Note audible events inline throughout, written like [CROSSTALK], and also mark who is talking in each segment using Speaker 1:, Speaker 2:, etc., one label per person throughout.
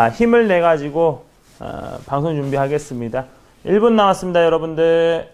Speaker 1: 자, 힘을 내 가지고 어, 방송 준비하겠습니다. 1분 남았습니다, 여러분들.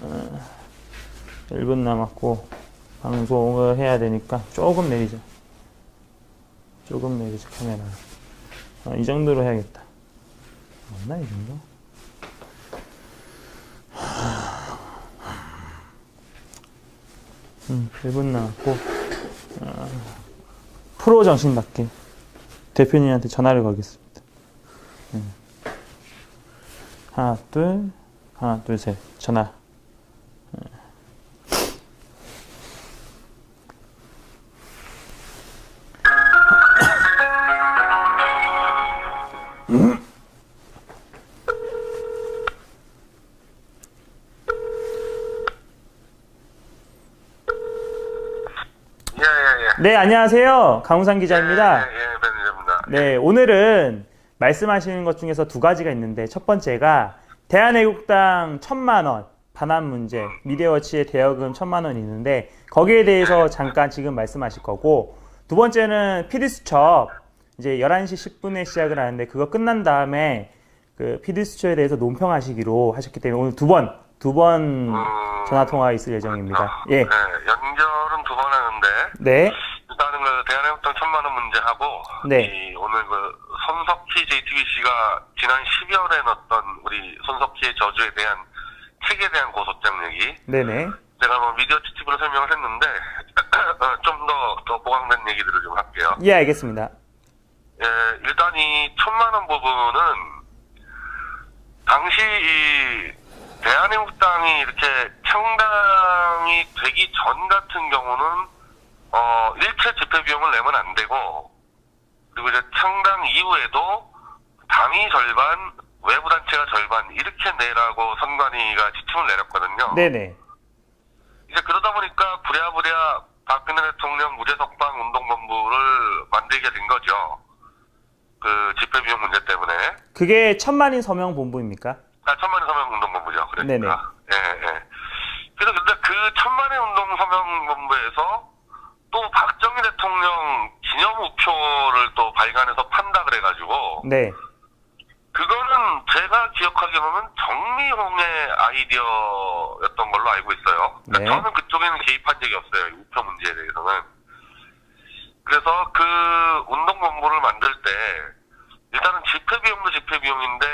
Speaker 1: 어, 1분 남았고 방송을 해야 되니까 조금 내리자. 조금 내리자 카메라. 어, 이 정도로 해야겠다. 맞나 이 정도? 음, 1분 남았고 어, 프로 정신답게 대표님한테 전화를 걸겠습니다. 음. 하나 둘 하나 둘 셋 전화.
Speaker 2: 예, 예, 예.
Speaker 1: 네 안녕하세요 강우상 기자입니다. 네, 오늘은 말씀하시는 것 중에서 두 가지가 있는데 첫 번째가 대한애국당 천만 원 반환 문제, 미디어워치의 대여금 천만 원이 있는데 거기에 대해서 잠깐 지금 말씀하실 거고 두 번째는 피디수첩 이제 11시 10분에 시작을 하는데 그거 끝난 다음에 그 피디수첩에 대해서 논평하시기로 하셨기 때문에 오늘 두 번, 두번 전화 통화가 있을 예정입니다. 예.
Speaker 2: 네, 연결은 두 번 하는데
Speaker 1: 네.
Speaker 2: 일단은 그 대한애국당 천만 원 문제하고
Speaker 1: 네.
Speaker 2: 이 오늘 그 손석희 JTBC가 지난 12월에 넣었던 우리 손석희의 저주에 대한 책에 대한 고소장 얘기
Speaker 1: 네네.
Speaker 2: 제가 뭐 미디어 TV로 설명을 했는데 [CLEARS THROAT] 어, 좀더더 보강된 얘기들을 좀 할게요.
Speaker 1: 예, 알겠습니다.
Speaker 2: 예, 일단 이 천만 원 부분은 당시 이 대한민국당이 이렇게 창당이 되기 전 같은 경우는 어 일체 집회 비용을 내면 안 되고 그리고 이제 창당 이후에도 당이 절반 외부 단체가 절반 이렇게 내라고 선관위가 지침을 내렸거든요.
Speaker 1: 네네.
Speaker 2: 이제 그러다 보니까 부랴부랴 박근혜 대통령 무죄 석방 운동본부를 만들게 된 거죠. 그 집회 비용 문제 때문에.
Speaker 1: 그게 천만인 서명 본부입니까?
Speaker 2: 아, 천만의 서명 운동본부죠. 그러니까.
Speaker 1: 네네.
Speaker 2: 예, 예. 그래서 근데 그 천만의 운동 서명 본부에서 또 박정희 대통령 기념 우표를 또 발간해서 판다 그래가지고
Speaker 1: 네.
Speaker 2: 그거는 제가 기억하기로는 정미홍의 아이디어였던 걸로 알고 있어요. 그러니까
Speaker 1: 네.
Speaker 2: 저는 그쪽에는 개입한 적이 없어요. 이 우표 문제에 대해서는. 그래서 그 운동 본부를 만들 때 일단은 집회 비용도 집회 비용인데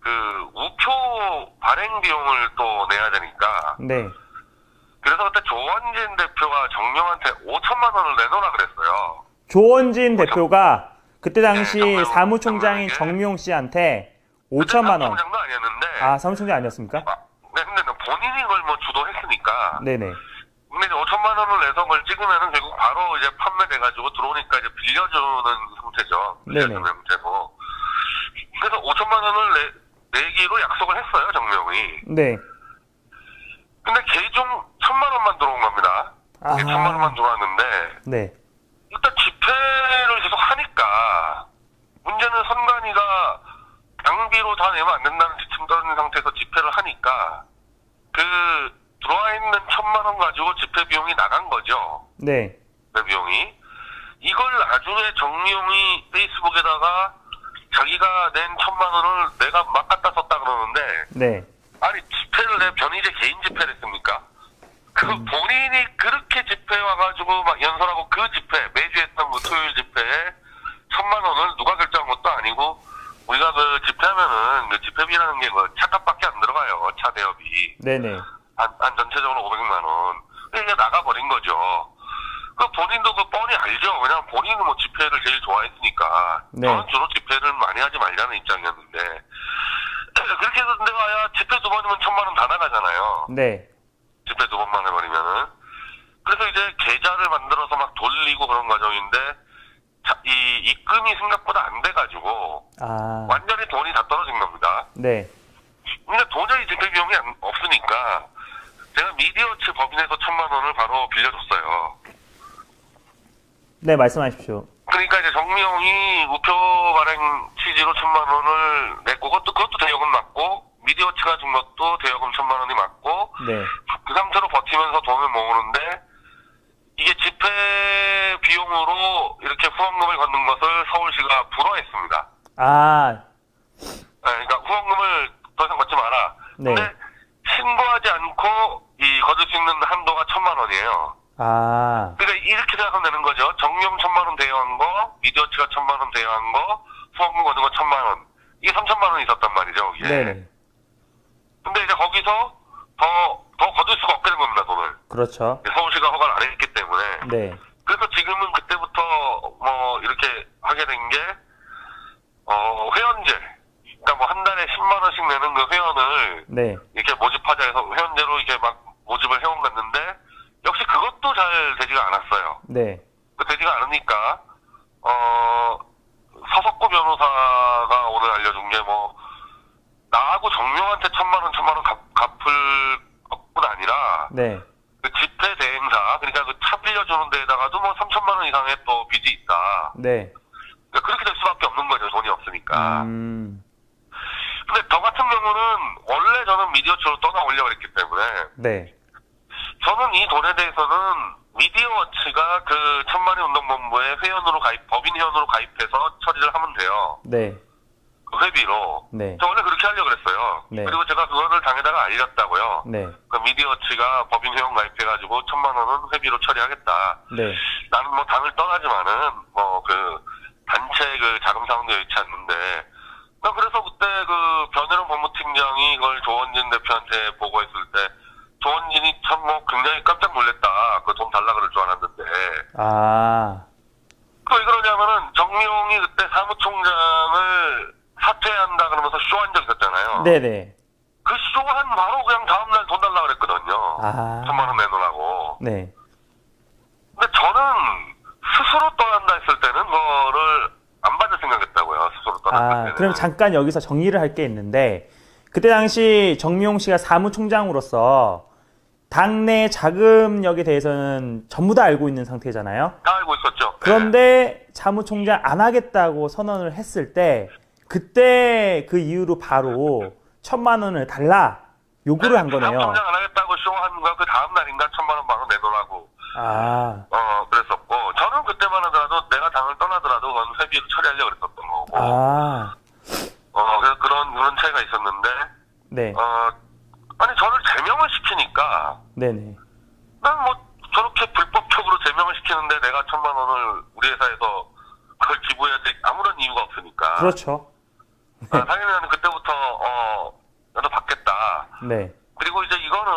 Speaker 2: 그 우표 발행 비용을 또 내야 되니까
Speaker 1: 네.
Speaker 2: 그래서 그때 조원진 대표가 정명한테 5천만 원을 내놓으라 그랬어요.
Speaker 1: 조원진 대표가 그때 당시
Speaker 2: 네,
Speaker 1: 사무총장인. 정미용 씨한테
Speaker 2: 그때
Speaker 1: 5천만 원.
Speaker 2: 사무총장도 아니었는데
Speaker 1: 아, 사무총장 아니었습니까?
Speaker 2: 아, 네, 근데 본인이 그걸 뭐 주도했으니까
Speaker 1: 네네.
Speaker 2: 근데 이제 5천만 원을 내서 그걸 찍으면은 결국 바로 이제 판매돼가지고 들어오니까 이제 빌려주는 형태죠.
Speaker 1: 네네.
Speaker 2: 빌려주는 형태고. 그래서 5천만 원을 내, 내기로 약속을 했어요, 정명이.
Speaker 1: 네.
Speaker 2: 근데 개중 천만 원만 들어온 겁니다. 이게 천만 원만 들어왔는데,
Speaker 1: 네.
Speaker 2: 일단 집회를 계속 하니까, 문제는 선관위가 다 내면 안 된다는 지침 떨어진 상태에서 집회를 하니까, 그, 들어와 있는 천만 원 가지고 집회 비용이 나간 거죠.
Speaker 1: 네.
Speaker 2: 그 비용이. 이걸 나중에 정미용이 페이스북에다가 자기가 낸 천만 원을 내가 막 갖다 썼다 그러는데,
Speaker 1: 네.
Speaker 2: 아니 집회를 내 변희재 개인 집회를 했습니까? 그
Speaker 1: 음.
Speaker 2: 본인이 그렇게 집회 와가지고 막 연설하고 그 집회 매주 했던 그 토요일 집회에 천만 원을 누가 결정한 것도 아니고 우리가 그 집회하면은 그 집회비라는 게 뭐 차값밖에 안 들어가요 차 대여비
Speaker 1: 네네.
Speaker 2: 한, 한 전체적으로 500만 원 그게 나가버린 거죠. 그 본인도 그 뻔히 알죠. 왜냐면 본인은 뭐 집회를 제일 좋아했으니까.
Speaker 1: 네.
Speaker 2: 저는 주로 집회를 많이 하지 말자는 입장이었는데. [CLEARS THROAT] 그렇게 해서 내가 야, 집회 두 번이면 천만 원 다 나가잖아요.
Speaker 1: 네.
Speaker 2: 집회 두 번만 해버리면은. 그래서 이제 계좌를 만들어서 막 돌리고 그런 과정인데, 자, 이 입금이 생각보다 안 돼가지고,
Speaker 1: 아.
Speaker 2: 완전히 돈이 다 떨어진 겁니다.
Speaker 1: 네.
Speaker 2: 근데 도저히 집회 비용이 안- 없으니까 제가 미디어치 법인에서 천만 원을 바로 빌려줬어요.
Speaker 1: 네, 말씀하십시오.
Speaker 2: 그러니까 이제 정미용이 우표 발행 취지로 천만 원을 냈고 그것도 그것도 대여금 맞고 미디어치가 준 것도 대여금 천만 원이 맞고
Speaker 1: 네.
Speaker 2: 그 상태로 버티면서 돈을 모으는데 집회 비용으로 이렇게 후원금을 걷는 것을 서울시가 불허했습니다.
Speaker 1: 아,
Speaker 2: 네, 그러니까 후원금을 더 이상 걷지 마라.
Speaker 1: 네.
Speaker 2: 근데 신고하지 않고 이 거둘 수 있는 한도가 천만 원이에요.
Speaker 1: 아,
Speaker 2: 그러니까 이렇게 생각하면 되는 거죠. 정령 천만 원 대여한 거, 미디어치가 천만 원 대여한 거, 후원금 거둔 거 천만 원. 이게 삼천만 원이 있었단 말이죠. 거기에.
Speaker 1: 네네.
Speaker 2: 근데 이제 거기서 더, 더 거둘 수가 없게 된 겁니다, 돈을.
Speaker 1: 그렇죠.
Speaker 2: 서울시가 허가를 안 했기 때문에.
Speaker 1: 네.
Speaker 2: 그래서 지금은 그때부터 뭐 이렇게 하게 된 게, 어, 회원제. 그러니까 뭐 한 달에 10만원씩 내는 그 회원을
Speaker 1: 네.
Speaker 2: 이렇게 모집하자 해서 회원제로 이렇게 막 모집을 해온 건데, 역시 그것도 잘 되지가 않았어요.
Speaker 1: 네.
Speaker 2: 그 되지가 않으니까, 어, 서석구 변호사가 오늘 알려준 게 뭐, 나하고 정명한테 천만 원, 천만 원 갚, 갚을 것뿐 아니라,
Speaker 1: 네.
Speaker 2: 그 집회 대행사, 그러니까 그 차 빌려주는 데에다가도 뭐 3천만 원 이상의 또 빚이 있다.
Speaker 1: 네.
Speaker 2: 그러니까 그렇게 될 수밖에 없는 거죠, 돈이 없으니까.
Speaker 1: 음,
Speaker 2: 근데 저 같은 경우는 원래 저는 미디어처로 떠나오려고 했기 때문에,
Speaker 1: 네.
Speaker 2: 저는 이 돈에 대해서는 미디어워치가 그 천만의 운동본부에 회원으로 가입, 법인 회원으로 가입해서 처리를 하면 돼요.
Speaker 1: 네.
Speaker 2: 그 회비로.
Speaker 1: 네.
Speaker 2: 저 원래 그렇게 하려고 그랬어요.
Speaker 1: 네.
Speaker 2: 그리고 제가 그거를 당에다가 알렸다고요.
Speaker 1: 네.
Speaker 2: 그 미디어워치가 법인 회원 가입해가지고 천만 원은 회비로 처리하겠다.
Speaker 1: 네.
Speaker 2: 나는 뭐 당을 떠나지만은 뭐 그 단체 그 자금 상황도 여의치 않는데 나 그래서 그때 그 변혜련 법무팀장이 이걸 조원진 대표한테 보고했을 때 조원진이 참 뭐 굉장히 깜짝 놀랬다 그 돈 달라 그럴 줄 알았는데
Speaker 1: 아,
Speaker 2: 그 왜 그러냐면은 정미용이 그때 사무총장을 사퇴한다 그러면서 쇼한 적 있었잖아요
Speaker 1: 네네.
Speaker 2: 그 쇼한 바로 그냥 다음날 돈 달라 그랬거든요
Speaker 1: 아,
Speaker 2: 천만 원 내놓으라고
Speaker 1: 네.
Speaker 2: 근데 저는 스스로 떠난다 했을 때는 그거를 안 받을 생각했다고요. 스스로 떠났을
Speaker 1: 아,
Speaker 2: 때는.
Speaker 1: 그럼 잠깐 여기서 정리를 할 게 있는데, 그때 당시 정미용 씨가 사무총장으로서 당내 자금력에 대해서는 전부 다 알고 있는 상태잖아요.
Speaker 2: 다 알고 있었죠.
Speaker 1: 그런데 사무총장 안 하겠다고 선언을 했을 때, 그때 그 이후로 바로 천만 원을 달라 요구를 한 거네요.
Speaker 2: 사무총장 안 하겠다고 쇼한 거그 다음 날인가 천만 원 바로 내놓으라고.
Speaker 1: 아,
Speaker 2: 어 그랬었고. 저는 그때만 하더라도 내가 당을 떠나더라도 그건 회비로 처리하려고 그랬었던 거고.
Speaker 1: 아,
Speaker 2: 어 그래서 그런 그런 차이가 있었는데.
Speaker 1: 네,
Speaker 2: 어 아니 저를 제명을 시키니까.
Speaker 1: 네네.
Speaker 2: 난 뭐 저렇게 불법적으로 제명을 시키는데 내가 천만 원을 우리 회사에서 그걸 기부해야 될 아무런 이유가 없으니까.
Speaker 1: 그렇죠.
Speaker 2: 아, 당연히 나는 그때부터 어 나도 받겠다.
Speaker 1: 네,
Speaker 2: 그리고 이제 이거는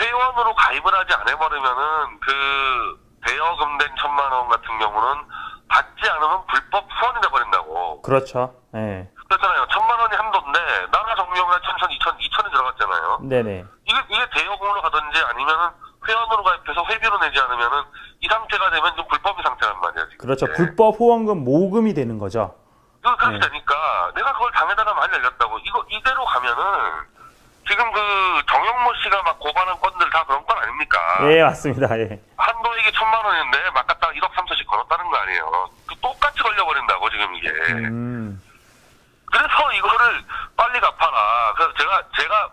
Speaker 2: 회원으로 가입을 하지 않아버리면은 그 대여금된 천만 원 같은 경우는 받지 않으면 불법 후원이 돼버린다고.
Speaker 1: 그렇죠. 네,
Speaker 2: 그렇잖아요. 천만 원이 한도인데 나나 정명이나 천천, 이천, 이천이 들어갔잖아요.
Speaker 1: 네네.
Speaker 2: 이게 이게 대여금으로 가든지 아니면은 회원으로 가입해서 회비로 내지 않으면은 이 상태가 되면 좀 불법인 상태란 말이야 지금.
Speaker 1: 그렇죠.
Speaker 2: 이게.
Speaker 1: 불법 후원금 모금이 되는 거죠.
Speaker 2: 그 그렇게
Speaker 1: 네.
Speaker 2: 되니까 당에다가 많이 알렸다고. 이거 이대로 가면은 지금 그 정영모 씨가 막 고발한 건들 다 그런 건 아닙니까?
Speaker 1: 예, 맞습니다. 예.
Speaker 2: 한도액이 천만 원인데 막 갖다가 1억 3천씩 걸었다는 거 아니에요. 그 똑같이 걸려버린다고 지금 이게.
Speaker 1: 음,
Speaker 2: 그래서 이거를 빨리 갚아라. 그래서 제가 제가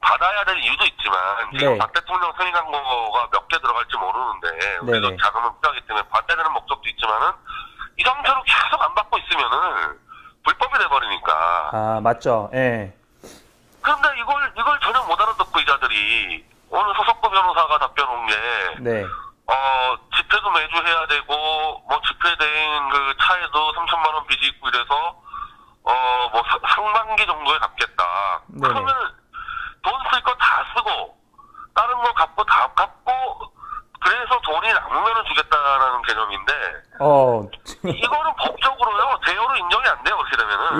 Speaker 2: 받아야 될 이유도 있지만 지금
Speaker 1: 네.
Speaker 2: 박 대통령 승인 광고가 몇 개 들어갈지 모르는데 우리도. 자금은 필요하기 때문에 받아야 되는 목적도 있지만은 이 상태로 계속 안 받고 있으면은 불법이 돼버리니까.
Speaker 1: 아, 맞죠. 예.
Speaker 2: 그런데 이걸 이걸 전혀 못 알아듣고 이자들이 오늘 소속부 변호사가 답변 온게
Speaker 1: 네.
Speaker 2: 어, 집회도 매주 해야 되고, 뭐, 집회 대행 그 차에도 3천만 원 빚이 있고 이래서, 어, 뭐, 사- 상반기 정도에 갚겠다.
Speaker 1: 네네.
Speaker 2: 그러면 돈 쓸 거 다 쓰고, 다른 거 갚고 다 갚고, 그래서 돈이 남으면 주겠다라는 개념인데,
Speaker 1: 어,
Speaker 2: 이거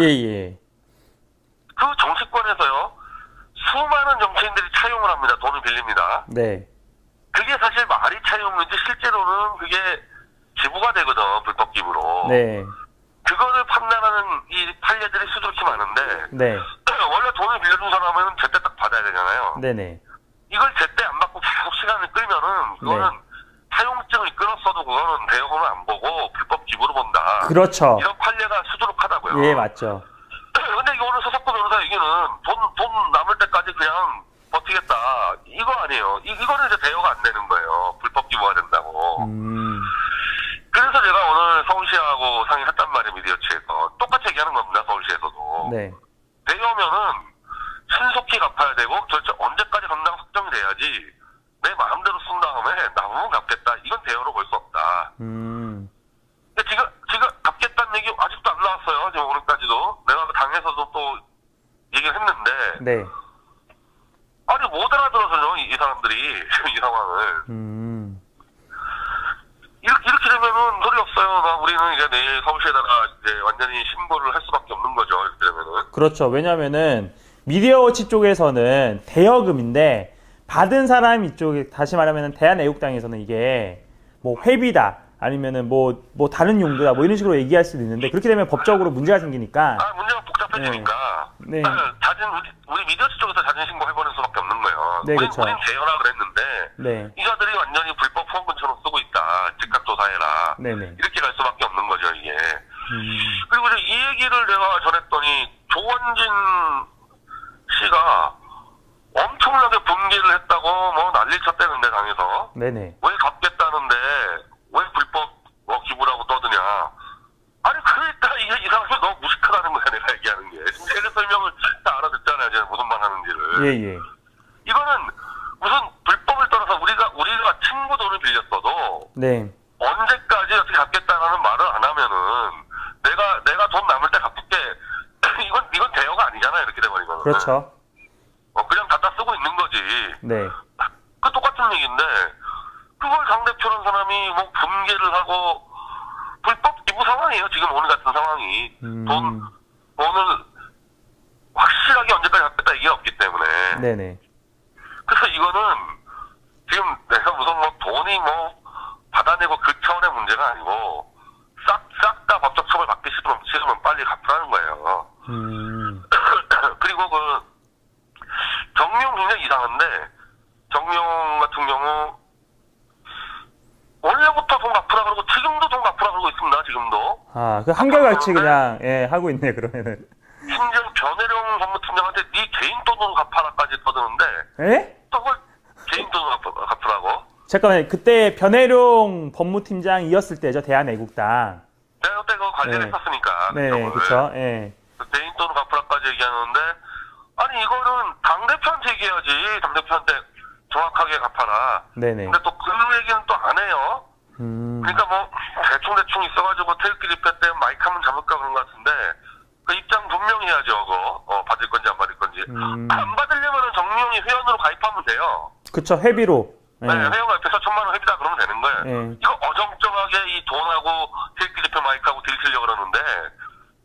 Speaker 1: 예, 예.
Speaker 2: 그 정치권에서요, 수많은 정치인들이 차용을 합니다. 돈을 빌립니다.
Speaker 1: 네.
Speaker 2: 그게 사실 말이 차용인지 실제로는 그게 기부가 되거든 불법 기부로.
Speaker 1: 네.
Speaker 2: 그거를 판단하는 이 판례들이 수두룩히 많은데
Speaker 1: 네. [CLEARS THROAT]
Speaker 2: 원래 돈을 빌려준 사람은 제때 딱 받아야 되잖아요.
Speaker 1: 네네.
Speaker 2: 이걸 제때 안 받고 계속 시간을 끌면은 그거는
Speaker 1: 네.
Speaker 2: 있어도 그거는 대여금을 안 보고 불법 기부로 본다.
Speaker 1: 그렇죠.
Speaker 2: 이런 판례가 수두룩하다고요.
Speaker 1: 예, 맞죠. [CLEARS THROAT]
Speaker 2: 근데 이거는 서석구 변호사 얘기는 돈, 돈 남을 때까지 그냥 버티겠다. 이거 아니에요. 이, 이거는 이제 대여가 안 되는 거예요. 불법 기부가 된다고.
Speaker 1: 음.
Speaker 2: 그래서 제가 오늘 서울시하고 상의했단 말이에요, 미디어체에서. 똑같이 얘기하는 겁니다, 서울시에서도.
Speaker 1: 네.
Speaker 2: 대여면은 신속히 갚아야 되고 도대체 언제까지 감당 확정이 돼야지 내 마음대로 다음에 남으면 갚겠다. 이건 대여로 볼 수 없다.
Speaker 1: 음,
Speaker 2: 근데 지금 지금 갚겠다는 얘기 아직도 안 나왔어요. 지금 오늘까지도 내가 그 당에서도 또 얘기를 했는데
Speaker 1: 네.
Speaker 2: 아니 못 알아들어서요 이, 이 사람들이 [LAUGHS] 이 상황을
Speaker 1: 음,
Speaker 2: 이렇게, 이렇게 되면은 소리 없어요. 나 우리는 이제 내일 서울시에다가 이제 완전히 신고를 할 수밖에 없는 거죠. 이렇게 되면은
Speaker 1: 그렇죠. 왜냐면은 미디어워치 쪽에서는 대여금인데 받은 사람 이쪽에 다시 말하면은 대한애국당에서는 이게 뭐 회비다 아니면은 뭐뭐 다른 용도다 뭐 이런 식으로 얘기할 수도 있는데 그렇게 되면 법적으로 문제가 생기니까
Speaker 2: 아 문제가 복잡해지니까
Speaker 1: 네.
Speaker 2: 아, 자진 우리, 우리 미디어치 쪽에서 자진 신고해버릴 수밖에 없는 거예요.
Speaker 1: 네,
Speaker 2: 우리,
Speaker 1: 그쵸.
Speaker 2: 우린 대여라 그랬는데
Speaker 1: 네,
Speaker 2: 이 자들이 완전히 불법 후원금처럼 쓰고 있다. 즉각 조사해라.
Speaker 1: 네네.
Speaker 2: 이렇게 갈 수밖에 없는 거죠 이게.
Speaker 1: 음,
Speaker 2: 그리고 이제 이 얘기를 내가 전했더니 조원진 씨가 엄청나게 분개를 했다고 뭐 난리 쳤다는데 당에서
Speaker 1: 네네.
Speaker 2: 왜 갚겠다는데 왜 불법 뭐 기부라고 떠드냐 아니 그러니까 이게 이 사람이 너무 무식하다는 거야 내가 얘기하는 게 지금 설명을 다 알아듣잖아요 제가 무슨 말 하는지를
Speaker 1: 예, 예.
Speaker 2: 이거는 무슨 불법을 떠나서 우리가 우리가 친구 돈을 빌렸어도
Speaker 1: 네.
Speaker 2: 언제까지 어떻게 갚겠다라는 말을 안 하면은 내가 내가 돈 남을 때 갚을게 [LAUGHS] 이건 이건 대여가 아니잖아요 이렇게 돼버리면
Speaker 1: 그렇죠.
Speaker 2: 어, 그냥 갖다 쓰고 있는 거지
Speaker 1: 네.
Speaker 2: 그 똑같은 얘기인데 그걸 당 대표라는 사람이 뭐 분개를 하고 불법 기부 상황이에요 지금 오늘 같은 상황이
Speaker 1: 음.
Speaker 2: 돈 돈을 확실하게 언제까지 갚겠다 얘기가 없기 때문에
Speaker 1: 네네.
Speaker 2: 그래서 이거는 지금 내가 무슨 뭐 돈이 뭐 받아내고 그 차원의 문제가 아니고 싹싹 다 법적 처벌 받기 싫으면, 싫으면 빨리 갚으라는 거예요.
Speaker 1: 음, [CLEARS THROAT]
Speaker 2: 그리고 그 정용 굉장히 이상한데 정용 같은 경우 원래부터 돈 갚으라 그러고 지금도 돈 갚으라 그러고 있습니다. 지금도
Speaker 1: 아, 그 한결같이 그냥 예 하고 있네 그러면은.
Speaker 2: 심지어 변혜령 법무팀장한테 네 개인 돈으로 갚아라까지 떠드는데
Speaker 1: 에?
Speaker 2: 또 그걸 개인 돈으로 갚- 갚으라고?
Speaker 1: 잠깐만요. 그때 변혜룡 법무팀장이었을 때죠 대한애국당.
Speaker 2: 내가 그때 그거 관리를
Speaker 1: 네.
Speaker 2: 했었으니까.
Speaker 1: 네. 그렇죠. 예.
Speaker 2: 개인 돈으로 갚으라까지 얘기하는데 아니 이거는 당 대표한테 얘기해야지. 당 대표한테 정확하게 갚아라.
Speaker 1: 네네.
Speaker 2: 근데 또 그 얘기는 또 안 해요.
Speaker 1: 음,
Speaker 2: 그러니까 뭐 대충 대충 있어가지고 태극기 집회 때 마이크 하면 잡을까 그런 것 같은데 그 입장 분명히 해야죠. 그거 어, 받을 건지 안 받을 건지.
Speaker 1: 음.
Speaker 2: 안 받으려면은 정명이 회원으로 가입하면 돼요.
Speaker 1: 그쵸 회비로. 예.
Speaker 2: 네, 회원 가입해서 천만 원 회비다 그러면 되는 거예요.
Speaker 1: 예.
Speaker 2: 이거 어정쩡하게 이 돈하고 태극기 집회 마이크하고 들키려고 그러는데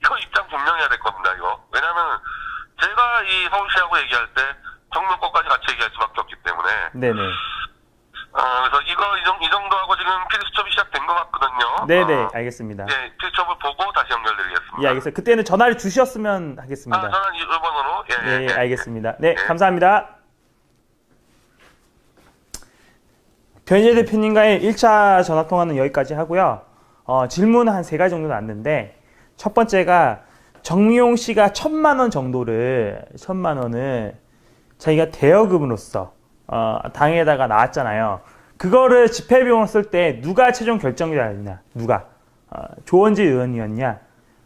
Speaker 2: 이거 입장 분명히 해야 될 겁니다. 이거 왜냐하면 제가 이 서울시하고 얘기할 때 정명 것까지 같이 얘기할 수밖에
Speaker 1: 네네.
Speaker 2: 어, 그래서 이거 이, 정, 이 정도하고 지금 피디 수첩이 시작된 것 같거든요.
Speaker 1: 네네.
Speaker 2: 어,
Speaker 1: 알겠습니다.
Speaker 2: 예, 피디 수첩을 보고 다시 연결드리겠습니다.
Speaker 1: 예, 알겠어요. 그때는 전화를 주셨으면
Speaker 2: 아,
Speaker 1: 하겠습니다.
Speaker 2: 저는 이 1번으로 예,
Speaker 1: 예,
Speaker 2: 예,
Speaker 1: 예, 알겠습니다. 네,
Speaker 2: 예.
Speaker 1: 감사합니다. 변희재 대표님과의 1차 전화 통화는 여기까지 하고요. 어, 질문 한 세 가지 정도 났는데 첫 번째가 정미용 씨가 천만 원 정도를 천만 원을 자기가 대여금으로서 어, 당에다가 나왔잖아요. 그거를 집회 비용을 쓸때 누가 최종 결정자였냐? 누가? 어, 조원지 의원이었냐?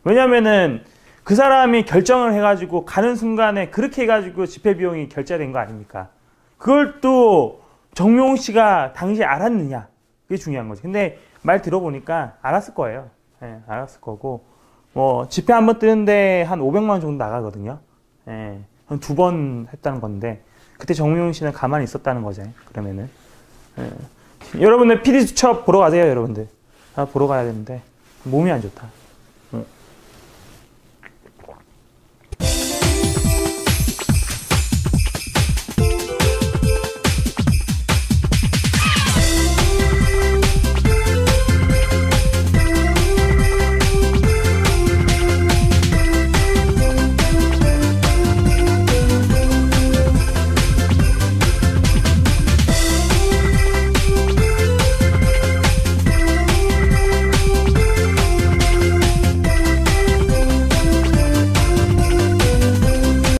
Speaker 1: 왜냐면은 그 사람이 결정을 해가지고 가는 순간에 그렇게 해가지고 집회 비용이 결제된 거 아닙니까? 그걸 또 정용 씨가 당시에 알았느냐? 그게 중요한 거지. 근데 말 들어보니까 알았을 거예요. 예, 알았을 거고. 뭐, 집회 한 번 뜨는데 한 500만 원 정도 나가거든요. 예, 한 두 번 했다는 건데. 그때 정용 씨는 가만히 있었다는 거죠. 그러면은. 예. 여러분들 PD 수첩 보러 가세요, 여러분들. 아, 보러 가야 되는데. 몸이 안 좋다.